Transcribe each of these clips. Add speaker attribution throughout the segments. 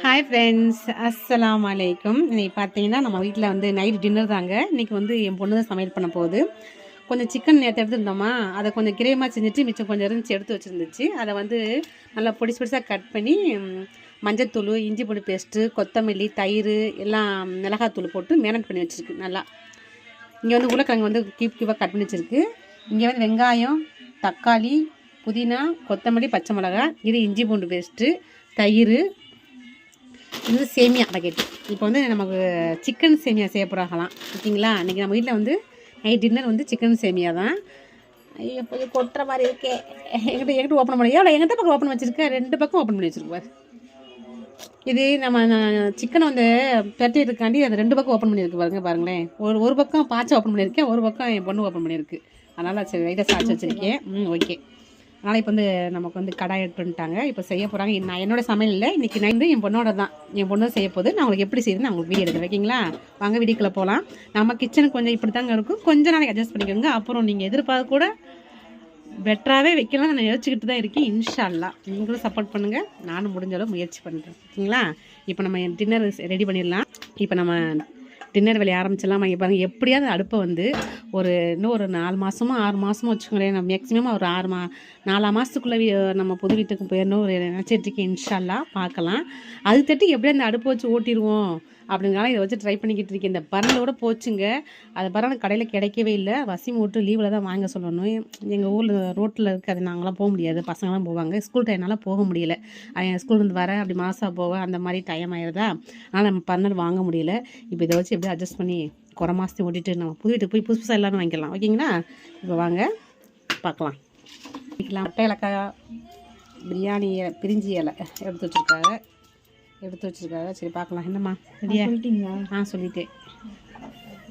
Speaker 1: Hi friends அஸ்ஸலாமு வலைக்கும் இன்றைக்கி பார்த்தீங்கன்னா நம்ம வீட்டில் வந்து நைட் டின்னர் தாங்க. இன்றைக்கி வந்து என் பொண்ணு தான் சமையல் பண்ண போகுது. கொஞ்சம் சிக்கன் நேற்று எடுத்துருந்தோமா அதை கொஞ்சம் கிரேமாக செஞ்சுட்டு மிச்சம் கொஞ்சம் இருந்துச்சு எடுத்து வச்சுருந்துச்சு. அதை வந்து நல்லா பொடிசு பொடிசாக கட் பண்ணி மஞ்சத்தூள் இஞ்சி பூண்டு பேஸ்ட்டு கொத்தமல்லி தயிர் எல்லாம் மிளகாத்தூள் போட்டு மேனட் பண்ணி வச்சுருக்கு நல்லா. இங்கே வந்து உருளைக்கிழங்கு வந்து கீப் கீப்பாக கட் பண்ணி வச்சுருக்கு. இங்கே வந்து வெங்காயம் தக்காளி புதினா கொத்தமல்லி பச்சை மிளகாய் இது இஞ்சி பூண்டு பேஸ்ட்டு தயிர் இது சேமியா பாக்கெட்டு இப்போ வந்து நமக்கு சிக்கன் சேமியா செய்ய போகிறாங்களாம் ஓகேங்களா இன்றைக்கி நம்ம வீட்டில் வந்து நைட் டின்னர் வந்து சிக்கன் சேமியா தான். ஐயோ கொட்டுற மாதிரி இருக்கே. எங்கிட்ட எங்கிட்ட ஓப்பன் பண்ணி எவ்வளோ எங்கிட்ட பக்கம் ஓப்பன் வச்சுருக்கேன் ரெண்டு பக்கம் ஓப்பன் பண்ணி வச்சிருப்பார் இது நம்ம சிக்கனை வந்து பெரட்டிட்டுருக்காண்டி அந்த ரெண்டு பக்கம் ஓப்பன் பண்ணியிருக்கு பாருங்க பாருங்களேன். ஒரு ஒரு பக்கம் பாய்ச்ச ஓப்பன் பண்ணியிருக்கேன் ஒரு பக்கம் என் பொண்ணு ஓப்பன் பண்ணியிருக்கு. அதனால் சரி லைட்டாக சாய்ச்சி வச்சுருக்கேன். ம் ஓகே. அதனால் இப்போ வந்து நமக்கு வந்து கடாய் எடுத்துட்டாங்க இப்போ செய்ய போகிறாங்க நான் என்னோட சமையல் இல்லை. இன்றைக்கி நான் வந்து என் பொண்ணோட தான். என் பொண்ணு தான் செய்ய போது நான் உங்களுக்கு எப்படி செய்யுது நான் உங்களுக்கு வீடியோ எடுக்கிறேன். ஓகேங்களா? வாங்க வீடியோக்குள்ளே போகலாம் நம்ம கிச்சனுக்கு கொஞ்சம் இப்படி தாங்க இருக்கும். கொஞ்சம் நாளைக்கு அட்ஜஸ்ட் பண்ணிக்கோங்க. அப்புறம் நீங்கள் எதிர்பார்க்க கூட பெட்டராகவே வைக்கலாம். நான் யோசிச்சுக்கிட்டு தான் இருக்கேன். இன்ஷால்லா. நீங்களும் சப்போர்ட் பண்ணுங்கள் நானும் முடிஞ்ச அளவு முயற்சி பண்ணுறேன் ஓகேங்களா? இப்போ நம்ம டின்னர் ரெடி பண்ணிடலாம். இப்போ நம்ம டின்னர் வேலையை ஆரம்பிச்சிடலாம்? வாங்கி பாருங்கள் எப்படியாவது அடுப்பை வந்து ஒரு இன்னும் ஒரு நாலு மாதமோ ஆறு மாதமோ வச்சுக்கோங்களேன். நம்ம மேக்ஸிமம் ஒரு ஆறு மா நாலாம் மாதத்துக்குள்ளே நம்ம புது வீட்டுக்கு போயிடணும் ஒரு நினச்சிட்ருக்கேன் இன்ஷால்லாம் பார்க்கலாம். அது தட்டி எப்படியும் அந்த அடுப்பை வச்சு ஓட்டிடுவோம்? அப்படிங்கிறனால இதை வச்சு ட்ரை பண்ணிக்கிட்டு இருக்கேன். இந்த பரலோட போச்சுங்க. அது பரவாயில்ல கடையில் கிடைக்கவே இல்லை. வசிம் மூட்டு லீவில் தான் வாங்க சொல்லணும். எங்கள் ஊரில் ரோட்டில் இருக்குது அது நாங்களாம் போக முடியாது. பசங்களாம் போவாங்க. ஸ்கூல் டைம்னால போக முடியல. ஸ்கூல்லேருந்து வர அப்படி மாதம் போக அந்த மாதிரி டைம் ஆயிடுதா அதனால் நம்ம பர்னர் வாங்க முடியல. இப்போ இதை வச்சு எப்படியும் அட்ஜஸ்ட் பண்ணி குறை மாதத்தையும் ஓட்டிட்டு நம்ம புது வீட்டுக்கு போய் புதுசு புதுசாக எல்லாமே வாங்கிக்கலாம். ஓகேங்களா இப்போ வாங்க பார்க்கலாம். வைக்கலாம் முட்டை இலக்காய் பிரியாணி பிரிஞ்சி இலை எடுத்து வச்சுருக்காங்க. எடுத்து வச்சுருக்காங்க. சரி பார்க்கலாம். என்னம்மா? ரெடியா?
Speaker 2: சொல்லிட்டீங்களா?
Speaker 1: ஆ சொல்லிட்டேன்.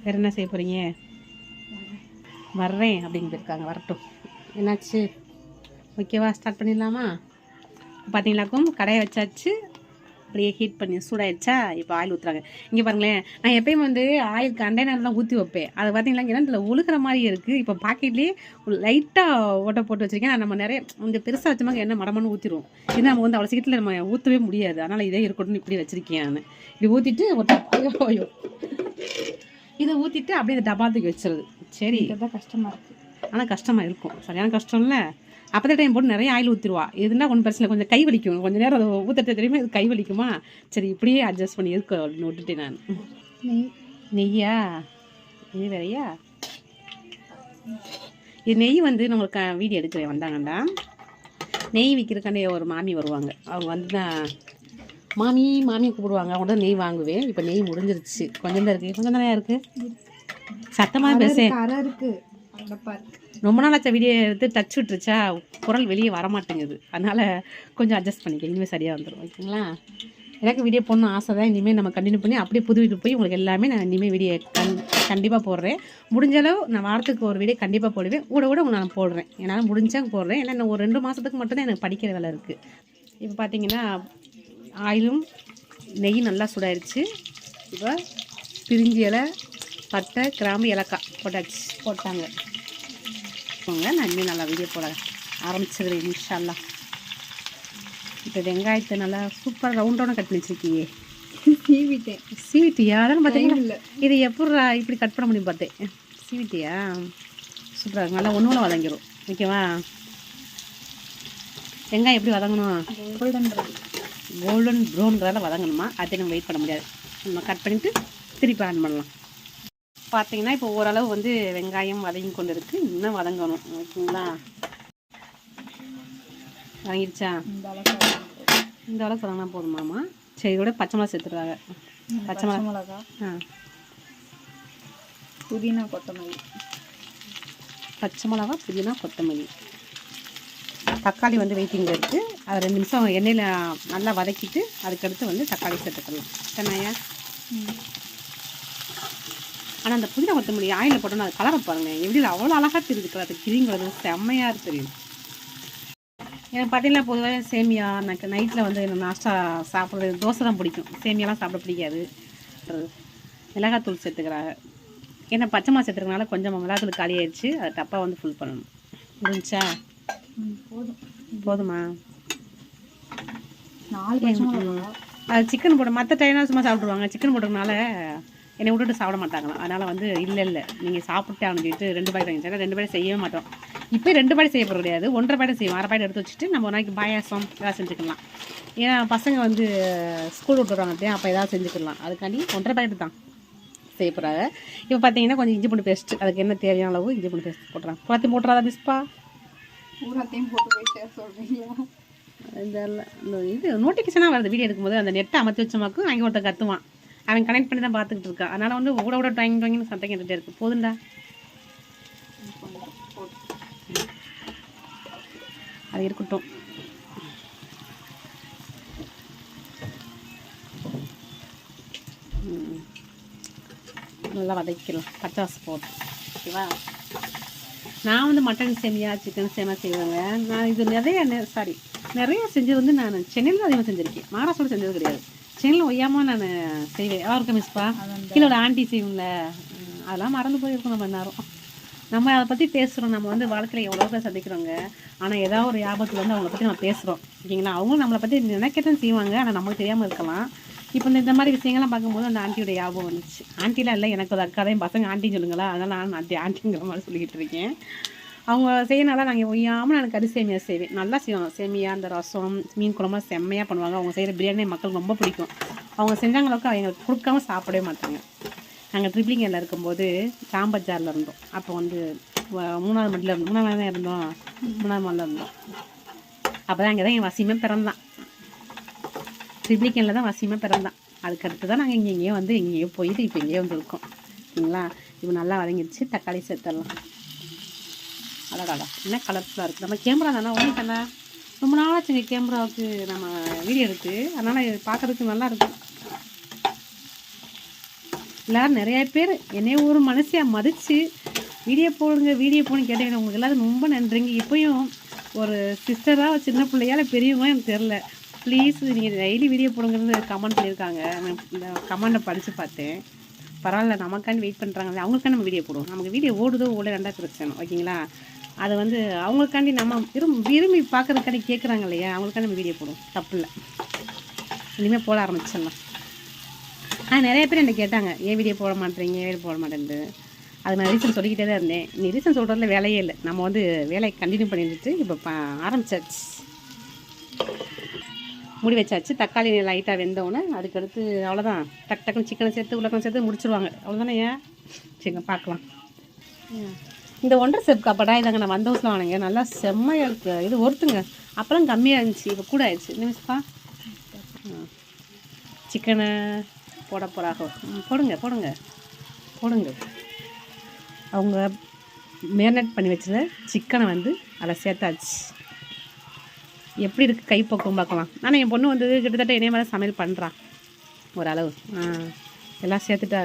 Speaker 1: வேறு என்ன செய்ய போகிறீங்க வர்றேன் அப்படின்னு போயிருக்காங்க வரட்டும். என்னாச்சு? ஓகேவா? ஸ்டார்ட் பண்ணிடலாமா? பார்த்தீங்களாக்கும் கடையை வச்சாச்சு. அப்படியே ஹீட் பண்ணி சூடாயிடுச்சா? இப்போ ஆயில் ஊற்றுறாங்க இங்கே பாருங்களேன் நான் எப்பயும் வந்து ஆயில் கண்டெய்னர் தான் ஊற்றி வைப்பேன். அது பார்த்தீங்களா கிணத்துல உழுகிற மாதிரி இருக்குது இப்போ பாக்கெட்லேயே லைட்டாக ஓட்டை போட்டு வச்சிருக்கேன். நம்ம நிறைய இந்த பெருசாக வச்சோமாங்க என்ன மடமன்னு ஊற்றிடுவோம் இது நம்ம வந்து அவ்வளோ சீக்கிரத்தில் நம்ம ஊற்றவே முடியாது. அதனால் இதே இருக்கட்டும்னு இப்படி வச்சிருக்கேன் நான். இது ஊற்றிட்டு ஒரு இதை ஊற்றிட்டு அப்படியே இந்த டப்பா தூக்கி வச்சிருது. சரி.
Speaker 2: இதுதான் கஷ்டமா இருக்கு.
Speaker 1: ஆனால் கஷ்டமாக இருக்கும். சரியான கஷ்டம் இல்லை அப்போ டைம் போட்டு நிறைய ஆயில் ஊற்றிடுவா இதுனா ஒன்றும் பிரச்சனை. கொஞ்சம் கை வலிக்கும். கொஞ்சம் நேரம் அதை ஊற்றத்தை தெரியுமா? இது கை வலிக்குமா? சரி இப்படியே அட்ஜஸ்ட் பண்ணி இருக்கு அப்படின்னு விட்டுட்டேன் நான்.
Speaker 2: நெய்.
Speaker 1: நெய்யா? நெய் வேறையா? இது நெய் வந்து நம்மளுக்கு வீடியோ எடுக்கிறேன் வந்தாங்கண்டா நெய் விற்கிறக்காண்டே ஒரு மாமி வருவாங்க. அவங்க வந்து தான் மாமி மாமி கூப்பிடுவாங்க. அவங்க தான் நெய் வாங்குவேன். இப்போ நெய் முடிஞ்சிருச்சு. கொஞ்சம் தான் இருக்குது கொஞ்சம் தானே இருக்குது சத்தமாக பேச.
Speaker 2: அரை இருக்கு. அடப்பா இருக்கு
Speaker 1: ரொம்ப நாள் ஆச்சா வீடியோ எடுத்து டச் விட்டுருச்சா? குரல் வெளியே வர மாட்டேங்குது அதனால் கொஞ்சம் அட்ஜஸ்ட் பண்ணிக்க இனிமேல் சரியாக வந்துடும் ஓகேங்களா? எனக்கு வீடியோ போடணும் ஆசை தான். இனிமேல் நம்ம கண்டினியூ பண்ணி அப்படியே புது வீட்டுக்கு போய் உங்களுக்கு எல்லாமே நான் இனிமேல் வீடியோ கண் கண்டிப்பாக போடுறேன். முடிஞ்ச அளவு நான் வாரத்துக்கு ஒரு வீடியோ கண்டிப்பாக போடுவேன். கூட கூட உங்களுக்கு நான் போடுறேன். என்னால் முடிஞ்சா போடுறேன். ஏன்னா ஒரு ரெண்டு மாதத்துக்கு மட்டும்தான் எனக்கு படிக்கிற வேலை இருக்குது இப்போ பார்த்தீங்கன்னா ஆயிலும் நெய் நல்லா சுடாயிருச்சு. இப்போ பிரிஞ்சி இலை பட்டை கிராம்பு ஏலக்காய் போட்டாச்சு போட்டாங்க. போங்க நான் நல்லா வீடியோ போட ஆரம்பிச்சிடுறேன் இன்ஷால்லா இப்போ வெங்காயத்தை நல்லா சூப்பர் ரவுண்டோட கட் பண்ணி வச்சிருக்கீங்க
Speaker 2: சீவிட்டேன்.
Speaker 1: சீவிட்டியா? அதான் பார்த்தீங்களா
Speaker 2: இல்ல
Speaker 1: இது எப்பட்றா இப்படி கட் பண்ண முடியும் பார்த்தேன் சீவிட்டியா? சூப்பராக இருக்கும் நல்லா ஒன்று ஒன்று வதங்கிடும் ஓகேவா? வெங்காயம் எப்படி வதங்கணும்?
Speaker 2: கோல்டன் ப்ரௌன்
Speaker 1: கோல்டன் ப்ரௌன் கலரில் வதங்கணுமா? அதை நம்ம வெயிட் பண்ண முடியாது. நம்ம கட் பண்ணிவிட்டு திருப்பி ஆன் பண்ணலாம். பார்த்தீங்கன்னா இப்போ ஓரளவு வந்து வெங்காயம் வதங்கி கொண்டு இருக்கு இன்னும் வதங்கணும். ஓகேங்களா? வதங்கிடுச்சா
Speaker 2: இந்த அளவுக்கு
Speaker 1: அளவுக்கு வதங்கினா போதுமாமா சரி இதோட பச்சை மிளகா சேர்த்துருவாங்க பச்சை மிளகா.
Speaker 2: மிளகா.
Speaker 1: ஆ.
Speaker 2: புதினா கொத்தமல்லி.
Speaker 1: பச்சை மிளகா புதினா கொத்தமல்லி. தக்காளி வந்து வெயிட்டிங்கில் இருக்குது அதை ரெண்டு நிமிஷம் எண்ணெயில் நல்லா வதக்கிட்டு அதுக்கடுத்து வந்து தக்காளி சேர்த்துக்கலாம். சரியா ஆனால் அந்த புதினா கொத்தமல்லி ஆயிலில் போட்டோம்னா அது கலரை பாருங்கள் எப்படி அவ்வளோ அழகாக தெரியுது கலர் அது கிரீன் கலர் செம்மையாக தெரியும் எனக்கு பார்த்தீங்கன்னா பொதுவாக சேமியா எனக்கு நைட்டில் வந்து எனக்கு நாஸ்டா சாப்பிட்றது தோசை தான் பிடிக்கும். சேமியாலாம் சாப்பிட பிடிக்காது. மிளகாத்தூள் சேர்த்துக்கிறாங்க. ஏன்னா பச்சை மிளகா சேர்த்துக்கிறனால கொஞ்சம் மிளகாத்தூள் காலி ஆயிடுச்சு. அதை டப்பா வந்து ஃபுல் பண்ணணும். முடிஞ்சா?
Speaker 2: போதும்.
Speaker 1: போதுமா?
Speaker 2: நாலு
Speaker 1: அது சிக்கன் போட மற்ற டைனாக சும்மா சாப்பிட்ருவாங்க சிக்கன் போட்டதுனால என்னை விட்டுட்டு சாப்பிட மாட்டாங்களாம். அதனால் வந்து இல்லை இல்லை நீங்கள் சாப்பிட்டே சொல்லிட்டு ரெண்டு பாக்கெட் வாங்கிச்சாங்க ரெண்டு பாக்கெட் செய்யவே மாட்டோம். இப்போ ரெண்டு பாக்கெட் செய்ய போகிறது கிடையாது. ஒன்றரை பாக்கெட் செய்வோம். அரை பாக்கெட் எடுத்து வச்சுட்டு நம்ம நாளைக்கு பாயாசம் ஏதாவது செஞ்சுக்கலாம். ஏன்னா பசங்க வந்து ஸ்கூல் விட்டுறாங்க அப்போ ஏதாவது செஞ்சுக்கலாம். அதுக்காண்டி ஒன்றரை பாக்கெட் தான் செய்ய போகிறாங்க இப்போ பார்த்தீங்கன்னா கொஞ்சம் இஞ்சி பூண்டு பேஸ்ட் அதுக்கு என்ன தேவையான அளவு இஞ்சி பூண்டு பேஸ்ட் போட்டுறாங்க குளத்தையும் போட்டுறாதா மிஸ்பா
Speaker 2: பூராத்தையும் போட்டு போய் சேர சொல்றீங்களா?
Speaker 1: இந்த இது நோட்டிஃபிகேஷனாக வருது. வீடியோ எடுக்கும்போது அந்த நெட்டை அமர்த்தி வச்சமாக்கும் அங்கே ஒருத்தர் கத்துவான். அவன் கனெக்ட் பண்ணி தான் பார்த்துக்கிட்டு இருக்கா. அதனால் வந்து ஓட ஓட டாயிங் டாயிங்னு சத்தம் கேட்டுகிட்டே இருக்கு. போதுண்டா அது இருக்கட்டும். நல்லா வதக்கலாம் பச்சாசு வாசம் போட்டு ஓகேவா? நான் வந்து மட்டன் சேமியா சிக்கன் சேமியா செய்வேங்க. நான் இது நிறைய சாரி நிறைய செஞ்சது வந்து நான் சென்னையில் அதிகமாக செஞ்சுருக்கேன். மகாராஷ்டிரோட செஞ்சது கிடையாது. சென்னையில் ஒய்யாமல் நான் செய்வேன் யாருக்கு மிஸ்பா கீழே ஒரு ஆண்டி செய்வோம்ல அதெல்லாம் மறந்து போயிருக்கோம் நம்ம நேரம் நம்ம அதை பற்றி பேசுகிறோம் நம்ம வந்து வாழ்க்கையில் எவ்வளோ பேர் சந்திக்கிறோங்க. ஆனால் ஏதாவது ஒரு ஆபத்து வந்து அவங்கள பற்றி நம்ம பேசுகிறோம் ஓகேங்களா? அவங்களும் நம்மளை பற்றி நினைக்கத்தான் செய்வாங்க. ஆனால் நமக்கு தெரியாமல் இருக்கலாம். இப்போ இந்த மாதிரி விஷயங்கள்லாம் பார்க்கும்போது அந்த ஆண்டியோட ஞாபகம் வந்துச்சு. ஆண்டிலாம் இல்லை. எனக்கு ஒரு அக்கா தான் பசங்க ஆண்டி சொல்லுங்களா? அதனால் நான் ஆண்டி ஆண்டிங்கிற மாதிரி சொல்லிக்கிட்டு இருக்கேன். அவங்க செய்யறனால நாங்கள் ஒய்யாமல் நான் கறி சேமியா செய்வேன். நல்லா செய்வாங்க. சேமியா அந்த ரசம் மீன் குழம்புலாம் செம்மையாக பண்ணுவாங்க. அவங்க செய்கிற பிரியாணி மக்களுக்கு ரொம்ப பிடிக்கும். அவங்க செஞ்சாங்களவுக்கு அவங்க கொடுக்காம சாப்பிடவே மாட்டாங்க. நாங்கள் ட்ரிப்ளிங்கில் இருக்கும்போது சாம்பஜாரில் இருந்தோம். அப்போ வந்து மூணாவது மண்டல மூணாவது தான் இருந்தோம். மூணாவது மண்டல இருந்தோம். அப்போ தான் அங்கே தான் என் வசியமே பிறந்தான். ட்ரிப்ளிகனில் தான் வசியமே பிறந்தான். அதுக்கடுத்து தான் நாங்கள் இங்கே எங்கேயோ வந்து எங்கேயோ போயிட்டு இப்போ இங்கேயே வந்துருக்கோம். சரிங்களா? இப்போ நல்லா வதங்கிடுச்சு. தக்காளி சேர்த்துடலாம். அடடாடா என்ன கலர்ஃபுல்லாக இருக்குது நம்ம கேமரா தானே? ஒன்று தானே ரொம்ப நாளாச்சுங்க கேமராவுக்கு நம்ம வீடியோ எடுத்து. அதனால் இது பார்க்கறதுக்கு நல்லா இருக்கு. எல்லாரும் நிறைய பேர் என்னைய ஒரு மனசியாக மதித்து வீடியோ போடுங்க வீடியோ போடுன்னு கேட்டீங்கன்னா உங்களுக்கு எல்லாரும் ரொம்ப நன்றிங்க. இப்போயும் ஒரு சிஸ்டராக சின்ன பிள்ளையால பெரியவங்க எனக்கு தெரில ப்ளீஸ் நீங்கள் டெய்லி வீடியோ போடுங்கிறது கமெண்ட் பண்ணியிருக்காங்க நான் இந்த கமெண்ட்டை படித்து பார்த்தேன். பரவாயில்ல நமக்காண்டி வெயிட் பண்ணுறாங்க அவங்களுக்கான நம்ம வீடியோ போடுவோம். நமக்கு வீடியோ ஓடுதோ ஓட ரெண்டா பிரச்சனை. ஓகேங்களா? அதை வந்து அவங்களுக்காண்டி நம்ம விரும்பி விரும்பி பார்க்கறதுக்காண்டி கேட்குறாங்க இல்லையா? அவங்களுக்காண்டி நம்ம வீடியோ போடுவோம். தப்பு இல்லை இனிமேல் போட ஆரம்பிச்சிடலாம். ஆ நிறைய பேர் என்ன கேட்டாங்க ஏன் வீடியோ போட மாட்டேறீங்க? ஏன் வீடியோ போட மாட்டேன்ட்டு? அது நான் ரீசன் சொல்லிக்கிட்டே தான் இருந்தேன். நீ ரீசன் சொல்கிறதுல வேலையே இல்லை. நம்ம வந்து வேலையை கண்டினியூ பண்ணிட்டு இப்போ ஆரம்பிச்சாச்சு. முடி வச்சாச்சு. தக்காளி லைட்டாக வெந்தவுடனே அதுக்கடுத்து அவ்வளோதான் டக் டக்குன்னு சிக்கனை சேர்த்து உலகம் சேர்த்து முடிச்சிருவாங்க. அவ்வளோதானே ஏன்? சரிங்க பார்க்கலாம். இந்த ஒன்றரை செப் கப்படா இதாங்க நான் வந்த வருஷம் வாங்கினேங்க நல்லா செம்மையாக இருக்குது இது ஒருத்துங்க. அப்புறம் கம்மியாக இருந்துச்சு. இப்போ கூட ஆயிடுச்சு. நிமிஷப்பா சிக்கனை போட போகிறாக ம், போடுங்க போடுங்க. போடுங்க. அவங்க மேரினேட் பண்ணி வச்சத சிக்கனை வந்து அதில் சேர்த்தாச்சு. எப்படி இருக்குது கைப்பக்கம் பார்க்கலாம். ஆனால் என் பொண்ணு வந்து கிட்டத்தட்ட இனிமேல் சமையல் பண்ணுறான் ஓரளவு. ஆ எல்லாம் சேர்த்துட்டா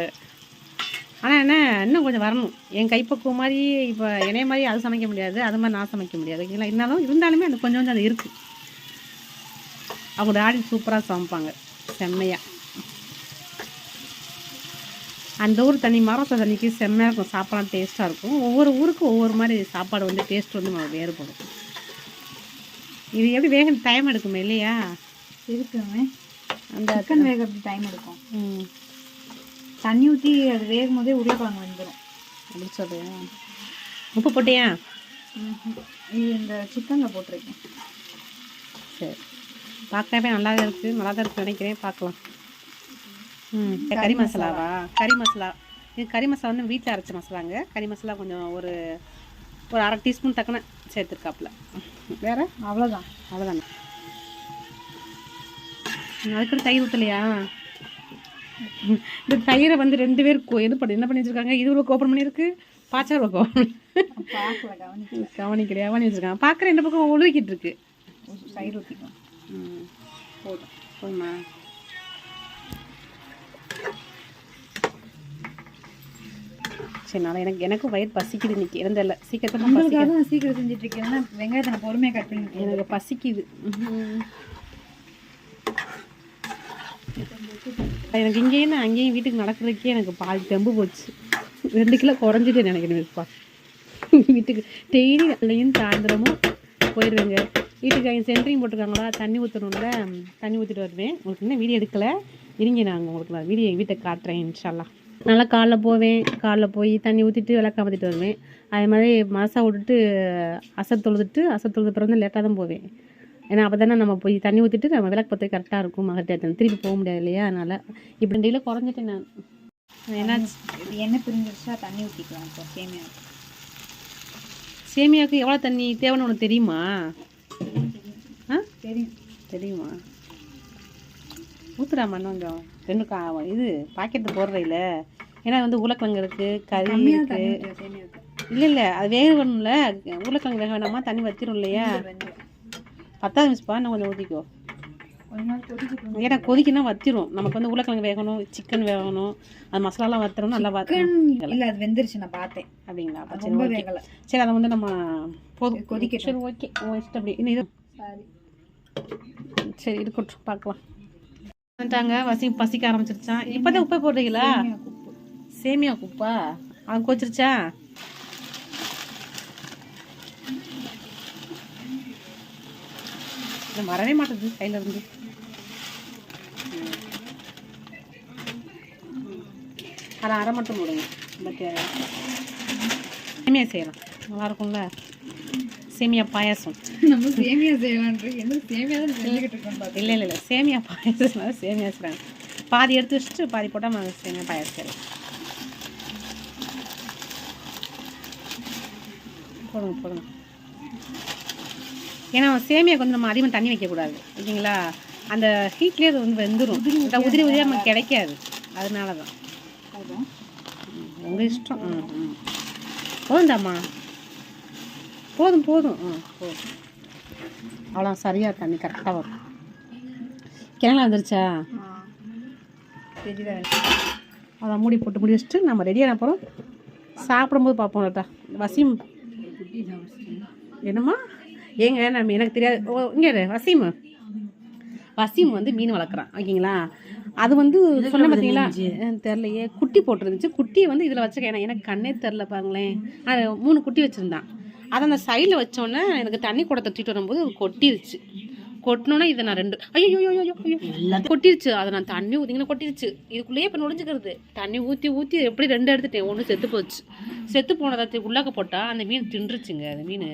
Speaker 1: ஆனால் என்ன இன்னும் கொஞ்சம் வரணும். என் கைப்பக்குவம் மாதிரி இப்போ என்னைய மாதிரி அது சமைக்க முடியாது அது மாதிரி நான் சமைக்க முடியாது. ஓகேங்களா இருந்தாலும் இருந்தாலுமே அந்த கொஞ்சம் கொஞ்சம் அது இருக்குது அவங்க டாடி சூப்பராக சமைப்பாங்க. செம்மையாக அந்த ஊர் தனி மரத்தை தண்ணிக்கு செம்மையாக இருக்கும். சாப்பாடு டேஸ்ட்டாக இருக்கும். ஒவ்வொரு ஊருக்கும் ஒவ்வொரு மாதிரி சாப்பாடு வந்து டேஸ்ட் வந்து நம்ம வேறுபடும். இது எப்படி வேக டைம் எடுக்குமே இல்லையா?
Speaker 2: இருக்குங்க
Speaker 1: அந்த
Speaker 2: சிக்கன் வேகிறதுக்கு டைம் எடுக்கும்?
Speaker 1: ம்.
Speaker 2: தண்ணி ஊற்றி அது வேகும் போதே உருளைக்கிழங்கு வந்துடும்
Speaker 1: அப்படி சொல்றியா? உப்பு போட்டியா?
Speaker 2: இது இந்த சிக்கனில் போட்டிருக்கேன்.
Speaker 1: சரி. பார்க்கவே நல்லா தான் இருக்குது நல்லா தான் இருக்குன்னு நினைக்கிறேன். பார்க்கலாம். ம் கறி மசாலாவா? கறி மசாலா. இது கறி மசாலா வந்து வீட்டில் அரைச்ச மசாலாங்க. கறி மசாலா கொஞ்சம் ஒரு ஒரு அரை டீஸ்பூன் தக்கன சேர்த்துருக்காப்புல. வேறு?
Speaker 2: அவ்வளோதான்
Speaker 1: அவ்வளோதானே அதுக்கு தயிர் ஊற்றலையா இந்த தயிரை வந்து ரெண்டு பேர் இது பண்ணி என்ன பண்ணி வச்சிருக்காங்க இது ஒரு ஓப்பன் பண்ணியிருக்கு? பாச்சா ஒரு ஓப்பன் கவனிக்கலையா? பண்ணி வச்சிருக்காங்க பார்க்குற ரெண்டு பக்கம் உழுவிக்கிட்டு இருக்கு.
Speaker 2: சைடு ஊற்றிக்கும்
Speaker 1: ம். போதும். போதுமா? சரி நான் எனக்கு எனக்கும் வயிறு பசிக்குது இன்னைக்கு.
Speaker 2: உங்களுக்காக நான் சீக்கிரம் செஞ்சுட்டு இருக்கேன். வெங்காயத்தை நான் பொறுமையாக கட் பண்ணி
Speaker 1: எனக்கு பசிக்குது. எனக்கு இங்கேயும் அங்கேயும் வீட்டுக்கு நடக்கிறதுக்கே எனக்கு பால் தெம்பு போச்சு. ரெண்டு கிலோ குறைஞ்சிட்டு நினைக்கிறேன் இப்பா வீட்டுக்கு டெய்லி காலையும் சாயந்தரமும் போயிடுவேங்க வீட்டுக்கு அவங்க சென்ட்ரிங் போட்டிருக்காங்களா? தண்ணி ஊற்றணும்ல தண்ணி ஊற்றிட்டு வருவேன். உங்களுக்கு இன்னும் வீடியோ எடுக்கலை. இருங்க நான் உங்களுக்கு நான் வீடியோ வீட்டை காட்டுறேன் இன்ஷால்லா நல்லா காலைல போவேன். காலைல போய் தண்ணி ஊற்றிட்டு விளக்க மாற்றிட்டு வருவேன். அதே மாதிரி மனசா விட்டுட்டு அசை தொழுதுட்டு அசர் தொழுது பிறந்து வந்து லேட்டாக தான் போவேன். ஏன்னா அப்போ தானே நம்ம போய் தண்ணி ஊற்றிட்டு நம்ம விளக்கு பற்றி கரெக்டாக இருக்கும் மகட்டேத்தன் திருப்பி போக முடியாது இல்லையா? அதனால் இப்படி டெய்லியும் குறைஞ்சிட்டேன் நான்.
Speaker 2: இது எண்ணெய் பிரிஞ்சிருச்சா? தண்ணி ஊற்றிக்கலாம் இப்போ சேமியா
Speaker 1: சேமியாவுக்கு எவ்வளோ தண்ணி தேவைன்னு உனக்கு தெரியுமா? ஆ?
Speaker 2: தெரியும்.
Speaker 1: தெரியுமா? இன்னும் கொஞ்சம். ரெண்டு கா இது பாக்கெட்டு போடுறதில்ல ஏன்னா வந்து உருளைக்கிழங்கு இருக்குது கறி இருக்குது இல்லை இல்லை அது வேக வேணும்ல உருளைக்கிழங்கு வேக வேணாமா தண்ணி வத்திரும் இல்லையா? பத்தாவது மிஸ்ப்பா இன்னும் கொஞ்சம் ஊற்றிக்கோ ஏன்னா கொதிக்கினா வத்திரும். நமக்கு வந்து உருளைக்கிழங்கு வேகணும் சிக்கன் வேகணும் அது மசாலாலாம் வத்தணும் நல்லா
Speaker 2: இல்லை அது வெந்துருச்சு நான் பார்த்தேன்.
Speaker 1: அப்படிங்களா? அப்ப
Speaker 2: அது
Speaker 1: சரி ஓகே சரி அதை வந்து நம்ம போதும்.
Speaker 2: கொதிக்கட்டும்.
Speaker 1: சரி ஓகே உன் இஷ்டம் அப்படி. இன்னும் இது.
Speaker 2: சரி.
Speaker 1: இருக்கட்டும் பார்க்கலாம். வந்துட்டாங்க. வசி பசிக்க ஆரம்பிச்சிருச்சான் இப்போதான் உப்பை போடுறீங்களா?
Speaker 2: சேமியா குப்பா
Speaker 1: அவன் கோச்சிருச்சா இது வரவே மாட்டேது கையில இருந்து. அரை அரை மட்டும் போடுங்க. பட் சேமியா செய்யலாம். நல்லா இருக்கும்ல சேமியா பாயாசம்.
Speaker 2: நம்ம சேமியா செய்யலான்ற என்ன சேமியா தான் செஞ்சுக்கிட்டு இருக்கோம்.
Speaker 1: இல்லை இல்லை இல்லை. சேமியா பாயாசம் சேமியா செய்கிறாங்க பாதி எடுத்து வச்சுட்டு பாதி போட்டால் நம்ம சேமியா பாயாசம் செய்யலாம். போடுங்க போடுங்க. ஏன்னா சேமியாக்கு வந்து நம்ம அதிகமாக தண்ணி வைக்கக்கூடாது. ஓகேங்களா அந்த ஹீட்லேயே அது வந்து வெந்துடும் உதிரி உதிரியாக நமக்கு கிடைக்காது. அதனால தான் உங்கள் இஷ்டம். ம் ம். போதும்டாம்மா போதும் போதும். ம் போதும். அவ்வளோ சரியாக தண்ணி கரெக்டாக வரும். கிணறு வந்துருச்சா?
Speaker 2: ஆ. தெரியுதா?
Speaker 1: அதை மூடி போட்டு மூடி வச்சுட்டு நம்ம ரெடியான அப்புறம் சாப்பிடும்போது பார்ப்போம் லதா. வசீம். என்னம்மா? ஏங்க நம்ம எனக்கு தெரியாது. ஓ இங்கே வசீம். வசீம் வந்து மீன் வளர்க்குறான் ஓகேங்களா? அது வந்து சொன்ன பார்த்தீங்களா? தெரிலையே குட்டி போட்டிருந்துச்சு. குட்டியை வந்து இதில் வச்சிருக்கேன். எனக்கு கண்ணே தெரில பாருங்களேன். மூணு குட்டி வச்சுருந்தான். அதை அந்த சைடில் வச்சோன்னே எனக்கு தண்ணி குடத்தை தூக்கிட்டு வரும்போது கொட்டிருச்சு. கொட்டினோன்னே இதை நான் ரெண்டு ஐயோ ஐயோ ஐயோ கொட்டிருச்சு. அதை நான் தண்ணி ஊற்றிங்கன்னா கொட்டிருச்சு. இதுக்குள்ளேயே இப்போ நுழைஞ்சுக்கிறது. தண்ணி ஊற்றி ஊற்றி எப்படி ரெண்டு எடுத்துட்டேன்? ஒன்று செத்து போச்சு. செத்து போனதை உள்ளாக்க போட்டால் அந்த மீன் தின்றுச்சுங்க அந்த மீன்.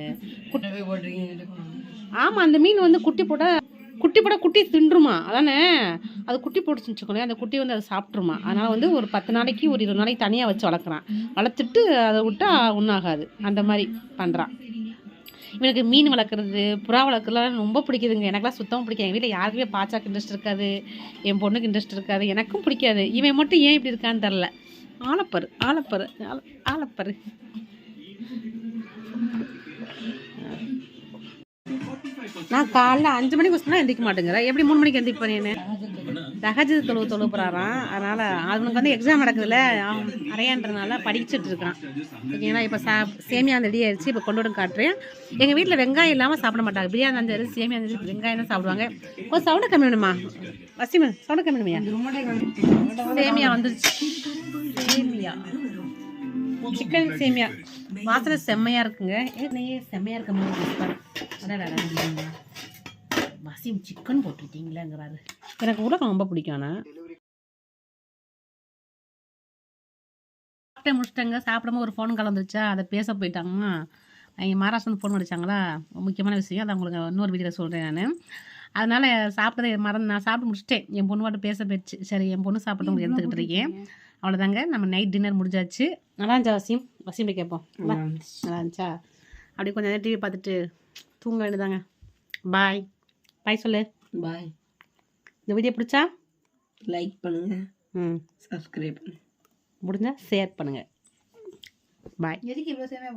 Speaker 1: ஆமாம் அந்த மீன் வந்து குட்டி போட்டால் குட்டி போட குட்டி தின்றுமா? அதானே? அது குட்டி போட்டுச்சுன்னு வச்சுக்கோங்களேன். அந்த குட்டி வந்து அதை சாப்பிட்ருமா? அதனால் வந்து ஒரு பத்து நாளைக்கு ஒரு இருபது நாளைக்கு தனியாக வச்சு வளர்க்குறான். வளர்த்துட்டு அதை விட்டா ஒன்றாகாது அந்த மாதிரி பண்ணுறான் இவனுக்கு மீன் வளர்க்குறது புறா வளர்க்குறதுலாம் ரொம்ப பிடிக்குதுங்க. எனக்குலாம் சுத்தமாக பிடிக்காது. எங்கள் வீட்டில் யாருக்குமே பாச்சாக்கு இன்ட்ரெஸ்ட் இருக்காது. என் பொண்ணுக்கு இன்ட்ரெஸ்ட் இருக்காது. எனக்கும் பிடிக்காது. இவன் மட்டும் ஏன் இப்படி இருக்கான்னு தெரில ஆலப்பரு ஆலப்பரு ஆல- ஆலப்பரு. நான் காலைல அஞ்சு மணிக்கு சொன்னா எந்திரிக்க மாட்டேங்கிறேன் எப்படி மூணு மணிக்கு எந்திரிப்பேன் நான்? தகஜது தொழுவு தொழுவு போகிறாரான் அதனால் அவனுக்கு வந்து எக்ஸாம் நடக்குதுல்ல அவன் அறையான்றதுனால படிச்சுட்டு இருக்கான். ஓகேங்களா இப்போ சா சேமியா ரெடி ஆயிடுச்சு இப்போ கொண்டு வந்து காட்டுறேன். எங்கள் வீட்டில் வெங்காயம் இல்லாமல் சாப்பிட மாட்டாங்க. பிரியாணி அஞ்சாரு சரி சேமியா வெங்காயம் தான் சாப்பிடுவாங்க. கொஞ்சம் சவுண்டை கம்மி வேணுமா வசிம சவுண்டை கம்மி வேணுமையா சேமியா வந்துருச்சு. சேமியா. சிக்கன் சேமியா. வாசனை செம்மையா இருக்குங்க. ஏற்கனவே செம்மையாக இருக்க மாதிரி அதான் வசிம் சிக்கன் போட்டுட்டீங்களேங்கிறாரு எனக்கு உலகம் ரொம்ப பிடிக்கும் ஆனால் சாப்பிட்டே முடிச்சிட்டாங்க. சாப்பிடாம ஒரு ஃபோன் கலந்துருச்சா? அதை பேச போயிட்டாங்க எங்கள் மகாராஷ்டிரா ஃபோன் அடிச்சாங்களா? முக்கியமான விஷயம். அதை உங்களுக்கு இன்னொரு வீடியோவில் சொல்கிறேன் நான். அதனால் சாப்பிட்டதை மறந்து நான் சாப்பிட்டு முடிச்சிட்டேன். என் பொண்ணு மட்டும் பேச போயிடுச்சு. சரி என் பொண்ணு சாப்பிட்டு உங்களுக்கு எடுத்துக்கிட்டு இருக்கேன். அவ்வளோதாங்க நம்ம நைட் டின்னர் முடிஞ்சாச்சு. நல்லா இருந்துச்சா வசீம்? வசீம் கேட்போம். நல்லா இருந்துச்சா. அப்படியே கொஞ்சம் நேரம் டிவி பார்த்துட்டு தூங்க வேண்டியதாங்க பாய் பாய் சொல்லு.
Speaker 3: பாய்
Speaker 1: இந்த வீடியோ பிடிச்சா?
Speaker 3: லைக் பண்ணுங்க.
Speaker 1: ம்.
Speaker 3: சப்ஸ்கிரைப் பண்ணுங்க.
Speaker 1: முடிஞ்சா ஷேர் பண்ணுங்கள் பாய்
Speaker 2: எதுக்கு இவ்வளோ